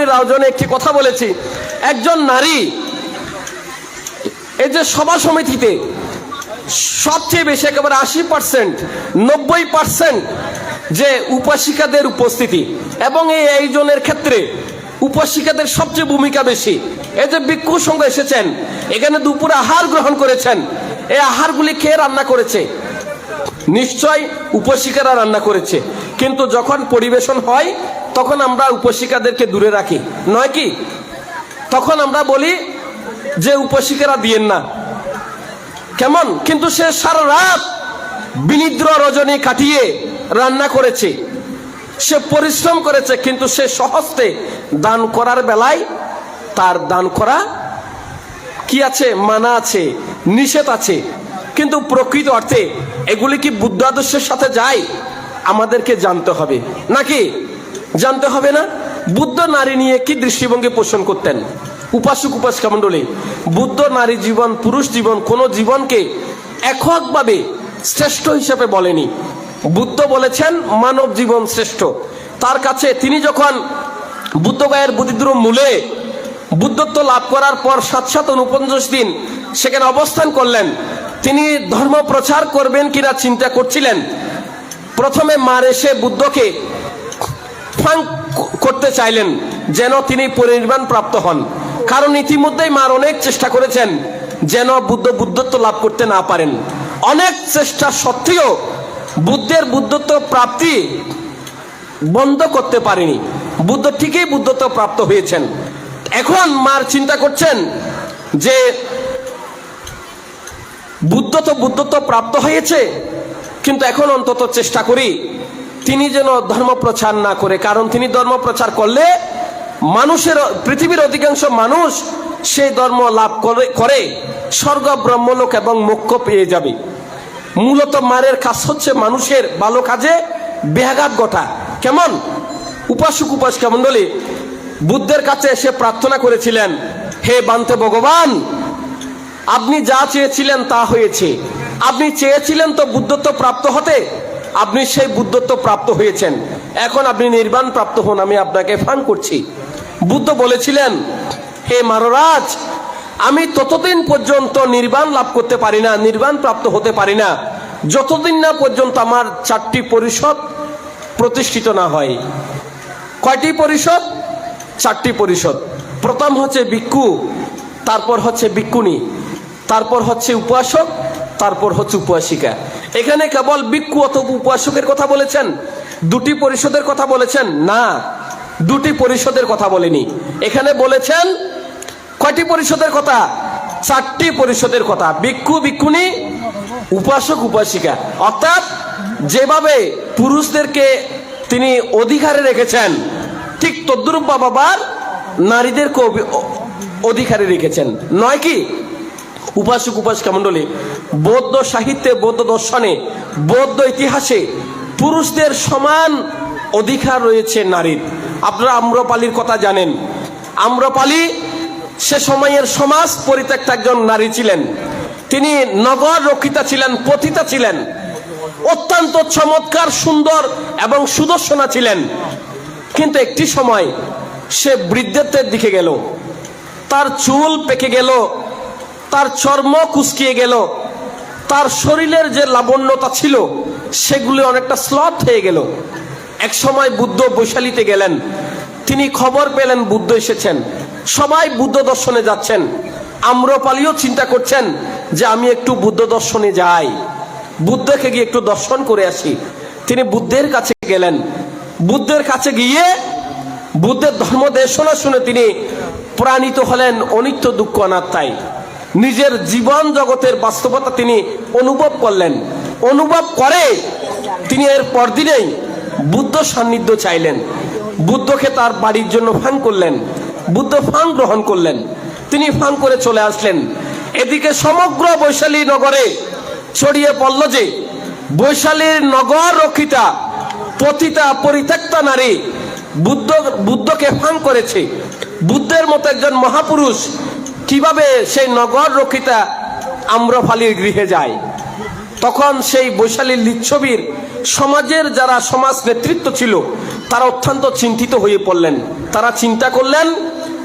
আমি রাউজনে একটি কথা বলেছি। একজন নারী, এই যে সভা সমিতিতে সবচেয়ে বেশি একেবারে আশি পার্সেন্ট নব্বই পার্সেন্ট যে উপাসিকাদের উপস্থিতি এবং এই এইজনের ক্ষেত্রে উপাসিকাদের সবচেয়ে ভূমিকা বেশি। এই যে ভিক্ষু সঙ্গে এসেছেন, এখানে দুপুরে আহার গ্রহণ করেছেন, এই আহারগুলি কে রান্না করেছে? নিশ্চয় উপশিকারা রান্না করেছে। কিন্তু যখন পরিবেশন হয় তখন আমরা উপশিকাদেরকে দূরে রাখি। নয় কি? তখন আমরা বলি যে উপশিকারা দিয়েন না। কেমন? কিন্তু সে সারা রাত বিনিদ্র রজনী কাটিয়ে রান্না করেছে। সে পরিশ্রম করেছে, কিন্তু সে সহস্তে দান করার বেলায় তার দান করা কি আছে? মানা আছে, নিষেধ আছে। কিন্তু প্রকৃত অর্থে এগুলি কি বুদ্ধাদর্শের সাথে যায়? আমাদেরকে জানতে হবে। নাকি? জানতে হবে না, বুদ্ধ নারী নিয়ে কি দৃষ্টিভঙ্গি পোষণ করতেন? উপাসক উপাসিকা মণ্ডলী, বুদ্ধ নারী জীবন, পুরুষ জীবন, কোনো জীবনকে এককভাবে শ্রেষ্ঠ হিসেবে বলেনি। বুদ্ধ বলেছেন, মানব জীবন শ্রেষ্ঠ। তার কাছে তিনি যখন বুদ্ধগয়ের বুদ্ধিদ্রুম মূলে বুদ্ধত্ব লাভ করার পর সাত সাত উনপঞ্চাশ দিন সেখানে অবস্থান করলেন, তিনি ধর্ম প্রচার করবেন কিনা চিন্তা করছিলেন। প্রথমে মার এসে বুদ্ধকে ফাং করতে চাইলেন, যেন তিনি পরিনির্বাণ প্রাপ্ত হন। কারণ ইতিমধ্যেই মার অনেক চেষ্টা করেছেন, যেন বুদ্ধ বুদ্ধত্ব লাভ করতে না পারেন। অনেক চেষ্টা সত্ত্বেও বুদ্ধের বুদ্ধত্ব প্রাপ্তি বন্ধ করতে পারেনি। বুদ্ধ ঠিকই বুদ্ধত্ব প্রাপ্ত হয়েছেন। এখন মার চিন্তা করছেন যে, বুদ্ধ তো বুদ্ধত্ব প্রাপ্ত হয়েছে, কিন্তু এখন অন্তত চেষ্টা করি তিনি যেন ধর্ম প্রচার না করে, কারণ তিনি ধর্ম প্রচার করলে মানুষের, পৃথিবীর অধিকাংশ মানুষ সেই ধর্ম লাভ করে করে। স্বর্গ, ব্রহ্মলোক এবং মোক্ষ পেয়ে যাবে। মূলত মারের কাজ হচ্ছে মানুষের ভালো কাজে ব্যাঘাত ঘটা। কেমন? উপাসক, উপাসিকা মণ্ডলী, বুদ্ধের কাছে এসে প্রার্থনা করেছিলেন, হে বান্তে ভগবান, আপনি যা চেয়েছিলেন তা হয়েছে। আপনি চেয়েছিলেন তো বুদ্ধত্ব প্রাপ্ত হতে। আপনি সেই বুদ্ধত্ব প্রাপ্ত হয়েছেন। এখন আপনি নির্বাণ প্রাপ্ত হন, আমি আপনাকে ফান করছি। বুদ্ধ বলেছিলেন, হে মাররাজ, আমি ততদিন পর্যন্ত নির্বাণ লাভ করতে পারি না, নির্বাণ প্রাপ্ত হতে পারি না। যতদিন না পর্যন্ত আমার চারটি পরিষদ প্রতিষ্ঠিত না হয়। কয়টি পরিষদ? চারটি পরিষদ। প্রথম হচ্ছে ভিক্ষু, তারপর হচ্ছে ভিক্ষুণী, তারপর হচ্ছে উপাসক, তারপর হচ্ছে উপাসিকা। এখানে কেবল ভিক্ষু অথবা উপাসকের কথা বলেছেন, দুটি পরিষদের কথা বলেছেন, না, দুটি পরিষদের কথা বলেনি। এখানে বলেছেন, কয়টি পরিষদের কথা? চারটি পরিষদের কথা। ভিক্ষু ভিক্ষুণী উপাসক, উপাসিকা। অর্থাৎ, যেভাবে পুরুষদেরকে তিনি অধিকারে রেখেছেন, ঠিক তদ্রুপ বাবার নারীদেরকে অধিকারে রেখেছেন। নয় কি? উপাসক উপাসিকা মণ্ডলী বৌদ্ধ সাহিত্যে, বৌদ্ধ দর্শনে, বৌদ্ধ ইতিহাসে পুরুষদের সমান অধিকার রয়েছে নারীর। আপনারা আম্রপালির কথা জানেন। আম্রপালি সে সময়ের সমাজ পরিত্যক্ত একজন নারী ছিলেন। তিনি নগর রক্ষিতা ছিলেন, পথিতা ছিলেন। অত্যন্ত চমৎকার, সুন্দর এবং সুদর্শনা ছিলেন। কিন্তু একটি সময় সে বৃদ্ধত্বের দিকে গেল। তার চুল পেকে গেল। তার চর্ম কুচকিয়ে গেল। তার শরীরের যে লাবণ্যতা ছিল, সেগুলি অনেকটা স্লথ হয়ে গেল। এক সময় বুদ্ধ বৈশালীতে গেলেন। তিনি খবর পেলেন, বুদ্ধ এসেছেন। সবাই বুদ্ধ দর্শনে যাচ্ছেন। আম্রপালিও চিন্তা করছেন যে আমি একটু বুদ্ধ দর্শনে যাই। বুদ্ধকে গিয়ে একটু দর্শন করে আসি। তিনি বুদ্ধের কাছে গেলেন। বুদ্ধের কাছে গিয়ে বুদ্ধের ধর্ম দেশনা শুনে তিনি প্রাণিত হলেন অনিত্য দুঃখ অনাত্মায়। নিজের জীবন জগতের বাস্তবতা তিনি অনুভব করলেন। অনুভব করে তিনি এর পরদিনেই বুদ্ধ সান্নিধ্য চাইলেন। বুদ্ধকে তার বাড়ির জন্য ফান করলেন। বুদ্ধ ফান গ্রহণ করলেন। তিনি ফান করে চলে আসলেন। এদিকে সমগ্র বৈশালী নগরে ছড়িয়ে পড়ল যে, বৈশালীর নগর রক্ষিতা পতিতা পরিত্যক্তা নারী বুদ্ধ বুদ্ধকে ফান করেছে। বুদ্ধের মতো একজন মহাপুরুষ কীভাবে সেই নগর রক্ষিতা আম্রফালির গৃহে যায়? তখন সেই বৈশালী লিচ্ছবির সমাজের যারা সমাজ নেতৃত্ব ছিল, তারা অত্যন্ত চিন্তিত হয়ে পড়লেন। তারা চিন্তা করলেন,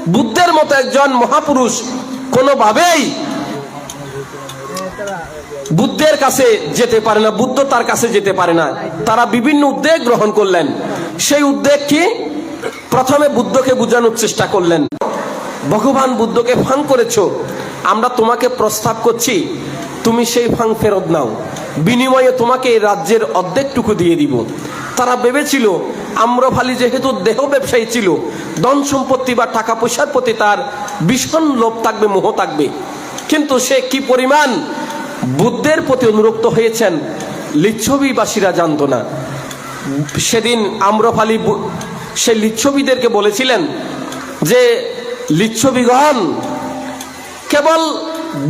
বুদ্ধের মতো একজন মহাপুরুষ কোনোভাবেই বুদ্ধের কাছে যেতে পারে না, বুদ্ধ তার কাছে যেতে পারে না। তারা বিভিন্ন উদ্যোগ গ্রহণ করলেন। সেই উদ্যোগ কি? প্রথমে বুদ্ধকে বোঝানোর চেষ্টা করলেন। ভগবান বুদ্ধকে ফাং করেছ, আমরা তোমাকে প্রস্তাব করছি, তুমি সেই ফাং ফেরত নাও। বিনিময়ে তোমাকে রাজ্যের অর্ধেকটুকু দিয়ে দিব। তারা ভেবেছিল, আম্রফালি যেহেতু দেহ ব্যবসায়ী ছিল, ধন সম্পত্তি বা টাকা পয়সার প্রতি তার ভীষণ লোভ থাকবে, মোহ থাকবে। কিন্তু সে কি পরিমাণ বুদ্ধের প্রতি অনুরক্ত হয়েছেন, লিচ্ছবিবাসীরা জানত না। সেদিন আম্রফালি সে লিচ্ছবিদেরকে বলেছিলেন যে লিচ্ছবিগণ কেবল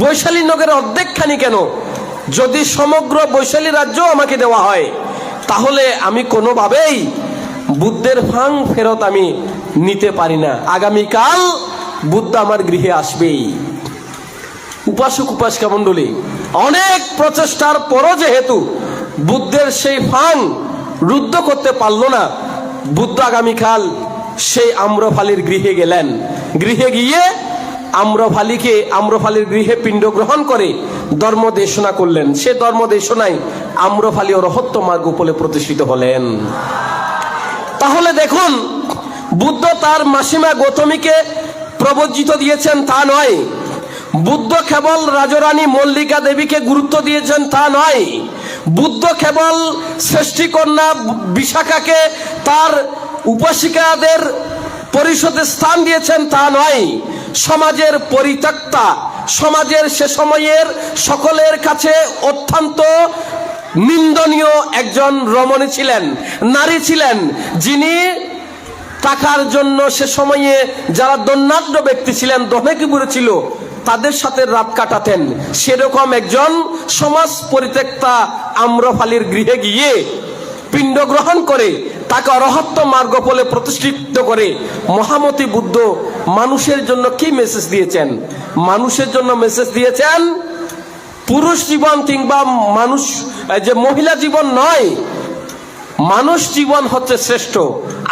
বৈশালী নগরের অর্ধেকখানি কেন? যদি সমগ্র বৈশালী রাজ্য আমাকে দেওয়া হয়, তাহলে আমি কোনোভাবেই বুদ্ধের ফাং ফেরত আমি নিতে পারি না। আগামীকাল বুদ্ধ আমার গৃহে আসবেই। উপাসক উপাসিকা মণ্ডলী, অনেক প্রচেষ্টার পরও যেহেতু বুদ্ধের সেই ফাং রুদ্ধ করতে পারল না, বুদ্ধ আগামীকাল সেই আম্রফালির গৃহে গেলেন। গৃহে গিয়ে আম্রফালিকে, আম্রফালির গৃহে পিণ্ড গ্রহণ করে ধর্ম দেশনা করলেন। সে ধর্ম দেশনায় আম্রফালি ও রহত্য মার্গ উপলে প্রতিষ্ঠিত হলেন। তাহলে দেখুন, বুদ্ধ তার মাসিমা গৌতমীকে প্রবজ্জিত দিয়েছেন তা নয়। বুদ্ধ কেবল রাজরানী মল্লিকা দেবীকে গুরুত্ব দিয়েছেন তা নয়। বুদ্ধ কেবল সৃষ্টিকন্যা বিশাখাকে তার উপাসিকাদের পরিষদে স্থান দিয়েছেন তা নয়। সমাজের পরিত্যক্তা, সমাজের সে সময়ের সকলের কাছে অত্যন্ত নিন্দনীয় একজন রমণী ছিলেন, নারী ছিলেন, যিনি টাকার জন্য সে সময়ে যারা দন্যাঢ্য ব্যক্তি ছিলেন দহেকিপুরে ছিল তাদের সাথে রাত কাটাতেন। সেরকম একজন সমাজ পরিত্যক্তা আম্রফালির গৃহে গিয়ে পিণ্ড গ্রহণ করে তাকে অরহত্য মার্গ বলে প্রতিষ্ঠিত করে মহামতি বুদ্ধ মানুষের জন্য কি মেসেজ দিয়েছেন? মানুষের জন্য মেসেজ দিয়েছেন, পুরুষ জীবন কিংবা মানুষ যে মহিলা জীবন নয়, মানুষ জীবন হচ্ছে শ্রেষ্ঠ।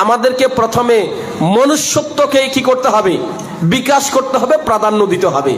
আমাদেরকে প্রথমে মনুষ্যত্বকে কি করতে হবে? বিকাশ করতে হবে, প্রাধান্য দিতে হবে।